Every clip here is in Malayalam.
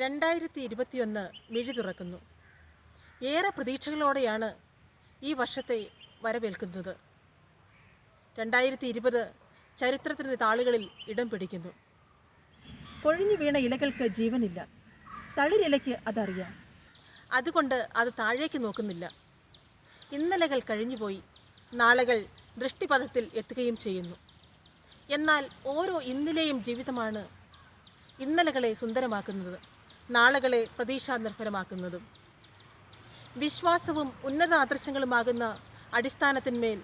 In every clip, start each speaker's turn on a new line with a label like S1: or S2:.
S1: രണ്ടായിരത്തി ഇരുപത്തിയൊന്ന് മിഴി തുറക്കുന്നു. ഏറെ പ്രതീക്ഷകളോടെയാണ് ഈ വർഷത്തെ വരവേൽക്കുന്നത്. രണ്ടായിരത്തി ഇരുപത് ചരിത്രത്തിന്റെ താളുകളിൽ ഇടം പിടിക്കുന്നു. പൊഴിഞ്ഞു വീണ ഇലകൾക്ക് ജീവനില്ല. തളിരിലയ്ക്ക് അതറിയാം. അതുകൊണ്ട് അത് താഴേക്ക് നോക്കുന്നില്ല. ഇന്നലകൾ കഴിഞ്ഞുപോയി നാളകൾ ദൃഷ്ടിപഥത്തിൽ എത്തുകയും ചെയ്യുന്നു. എന്നാൽ ഓരോ ഇന്നിലെയും ജീവിതമാണ് ഇന്നലകളെ സുന്ദരമാക്കുന്നത്. നാളുകളെ പ്രതീക്ഷാനിർഭരമാക്കുന്നതും. വിശ്വാസവും ഉന്നത ആദർശങ്ങളുമാകുന്ന അടിസ്ഥാനത്തിന്മേൽ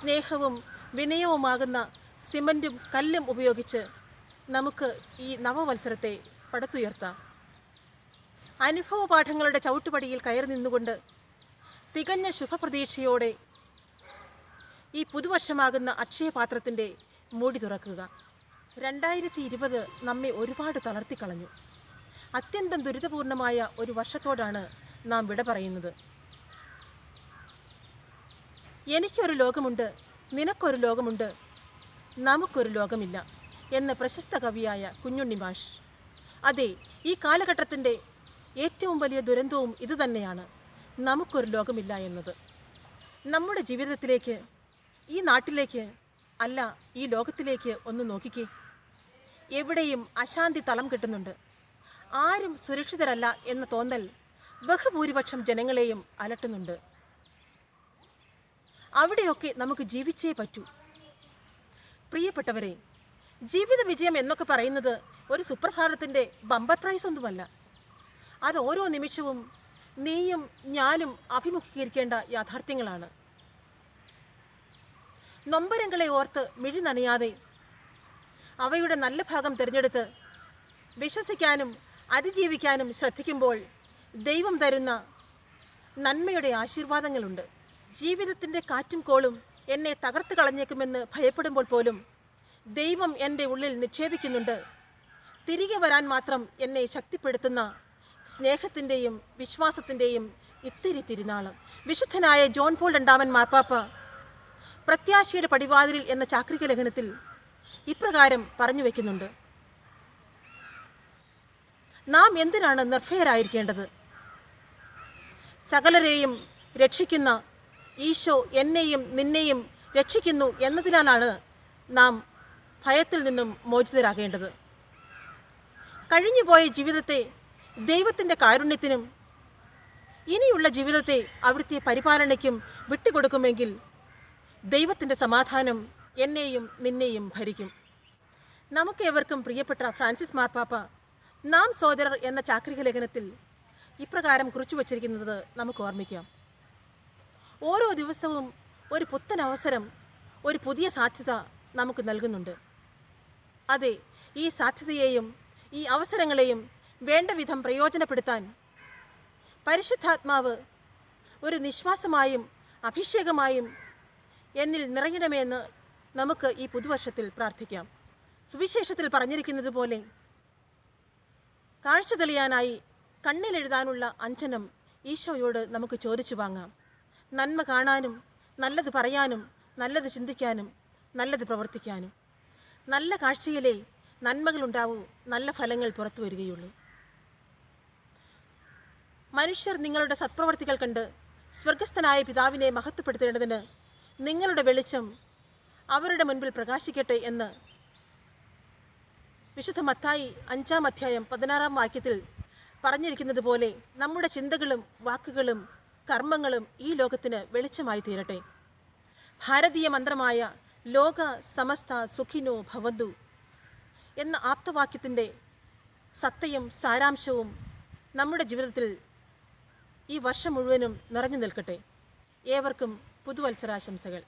S1: സ്നേഹവും വിനയവുമാകുന്ന സിമന്റും കല്ലും ഉപയോഗിച്ച് നമുക്ക് ഈ നവവത്സരത്തെ പടുത്തുയർത്താം. അനുഭവ പാഠങ്ങളുടെ ചവിട്ടുപടിയിൽ കയറി നിന്നുകൊണ്ട് തികഞ്ഞ ശുഭപ്രതീക്ഷയോടെ ഈ പുതുവർഷമാകുന്ന അക്ഷയപാത്രത്തിന്റെ മൂടി തുറക്കുക. രണ്ടായിരത്തി ഇരുപത് നമ്മെ ഒരുപാട് തളർത്തിക്കളഞ്ഞു. അത്യന്തം ദുരിതപൂർണമായ ഒരു വർഷത്തോടാണ് നാം വിട പറയുന്നത്. എനിക്കൊരു ലോകമുണ്ട് നിനക്കൊരു ലോകമുണ്ട് നമുക്കൊരു ലോകമില്ല എന്ന പ്രശസ്ത കവിയായ കുഞ്ഞുണ്ണി മാഷ്. അതെ ഈ കാലഘട്ടത്തിന്റെ ഏറ്റവും വലിയ ദുരന്തവും ഇതുതന്നെയാണ് നമുക്കൊരു ലോകമില്ല എന്നത്. നമ്മുടെ ജീവിതത്തിലേക്ക് ഈ നാട്ടിലേക്ക് അല്ല ഈ ലോകത്തിലേക്ക് ഒന്ന് നോക്കിക്കേ. എവിടെയും അശാന്തി തളം കെട്ടുന്നുണ്ട്. ആരും സുരക്ഷിതരല്ല എന്ന തോന്നൽ ബഹുഭൂരിപക്ഷം ജനങ്ങളെയും അലട്ടുന്നുണ്ട്. അവിടെയൊക്കെ നമുക്ക് ജീവിച്ചേ പറ്റൂ. പ്രിയപ്പെട്ടവരെ ജീവിത വിജയം എന്നൊക്കെ പറയുന്നത് ഒരു സുപ്രഭാതത്തിന്റെ ബമ്പർ പ്രൈസ് ഒന്നുമല്ല. അത് ഓരോ നിമിഷവും നീയും ഞാനും അഭിമുഖീകരിക്കേണ്ട യാഥാർത്ഥ്യങ്ങളാണ്. നൊമ്പരങ്ങളെ ഓർത്ത് മിഴി നനയാതെ അവയുടെ നല്ല ഭാഗം തിരഞ്ഞെടുത്ത് വിശ്വസിക്കാനും അതിജീവിക്കാനും ശ്രദ്ധിക്കുമ്പോൾ ദൈവം തരുന്ന നന്മയുടെ ആശീർവാദങ്ങളുണ്ട്. ജീവിതത്തിന്റെ കാറ്റും കോളും എന്നെ തകർത്ത് കളഞ്ഞേക്കുമെന്ന് ഭയപ്പെടുമ്പോൾ പോലും ദൈവം എന്റെ ഉള്ളിൽ നിക്ഷേപിക്കുന്നുണ്ട്. തിരികെ വരാൻ മാത്രം എന്നെ ശക്തിപ്പെടുത്തുന്ന സ്നേഹത്തിന്റെയും വിശ്വാസത്തിന്റെയും ഇത്തിരി തിരുനാളം. വിശുദ്ധനായ ജോൺ പോൾ രണ്ടാമൻ മാർപ്പാപ്പ പ്രത്യാശയുടെ പടിവാതിലിൽ എന്ന ചാക്രിക ലേഖനത്തിൽ ഇപ്രകാരം പറഞ്ഞു വയ്ക്കുന്നുണ്ട് നാം എന്തിനാണ് നിർഭയരായിരിക്കേണ്ടത്? സകലരെയും രക്ഷിക്കുന്ന ഈശോ എന്നെയും നിന്നെയും രക്ഷിക്കുന്നു എന്നതിനാലാണ് നാം ഭയത്തിൽ നിന്നും മോചിതരാകേണ്ടത്. കഴിഞ്ഞുപോയ ജീവിതത്തെ ദൈവത്തിന്റെ കാരുണ്യത്തിനും ഇനിയുള്ള ജീവിതത്തെ അവിടുത്തെ പരിപാലനയ്ക്കും വിട്ടുകൊടുക്കുമെങ്കിൽ ദൈവത്തിന്റെ സമാധാനം എന്നെയും നിന്നെയും ഭരിക്കും. നമുക്കേവർക്കും പ്രിയപ്പെട്ട ഫ്രാൻസിസ് മാർപ്പാപ്പ നാം സോദരർ എന്ന ചാക്രിക ലേഖനത്തിൽ ഇപ്രകാരം കുറിച്ചു വച്ചിരിക്കുന്നത് നമുക്ക് ഓർമ്മിക്കാം. ഓരോ ദിവസവും ഒരു പുത്തൻ അവസരം ഒരു പുതിയ സാധ്യത നമുക്ക് നൽകുന്നുണ്ട്. അതെ ഈ സാധ്യതയെയും ഈ അവസരങ്ങളെയും വേണ്ട വിധം പ്രയോജനപ്പെടുത്താൻ പരിശുദ്ധാത്മാവ് ഒരു നിശ്വാസമായും അഭിഷേകമായും എന്നിൽ നിറയണമെന്ന് നമുക്ക് ഈ പുതുവർഷത്തിൽ പ്രാർത്ഥിക്കാം. സുവിശേഷത്തിൽ പറഞ്ഞിരിക്കുന്നത് പോലെ കാഴ്ച തെളിയാനായി കണ്ണിലെഴുതാനുള്ള അഞ്ജനം ഈശോയോട് നമുക്ക് ചോദിച്ചു വാങ്ങാം. നന്മ കാണാനും നല്ലത് പറയാനും നല്ലത് ചിന്തിക്കാനും നല്ലത് പ്രവർത്തിക്കാനും. നല്ല കാഴ്ചയിലേ നന്മകളുണ്ടാവൂ നല്ല ഫലങ്ങൾ പുറത്തു വരികയുള്ളൂ. മനുഷ്യർ നിങ്ങളുടെ സത്പ്രവർത്തികൾ കണ്ട് സ്വർഗസ്ഥനായ പിതാവിനെ മഹത്വപ്പെടുത്തേണ്ടതിന് നിങ്ങളുടെ വെളിച്ചം അവരുടെ മുൻപിൽ പ്രകാശിക്കട്ടെ എന്ന് വിശുദ്ധ മത്തായി അഞ്ചാം അധ്യായം പതിനാറാം വാക്യത്തിൽ പറഞ്ഞിരിക്കുന്നത് പോലെ നമ്മുടെ ചിന്തകളും വാക്കുകളും കർമ്മങ്ങളും ഈ ലോകത്തിന് വെളിച്ചമായി തീരട്ടെ. ഭാരതീയ മന്ത്രമായ ലോക സമസ്ത സുഖിനോ ഭവന്തു എന്ന ആപ്തവാക്യത്തിന്റെ സത്തയും സാരാംശവും നമ്മുടെ ജീവിതത്തിൽ ഈ വർഷം മുഴുവനും നിറഞ്ഞു നിൽക്കട്ടെ. ഏവർക്കും പുതുവത്സരാശംസകൾ.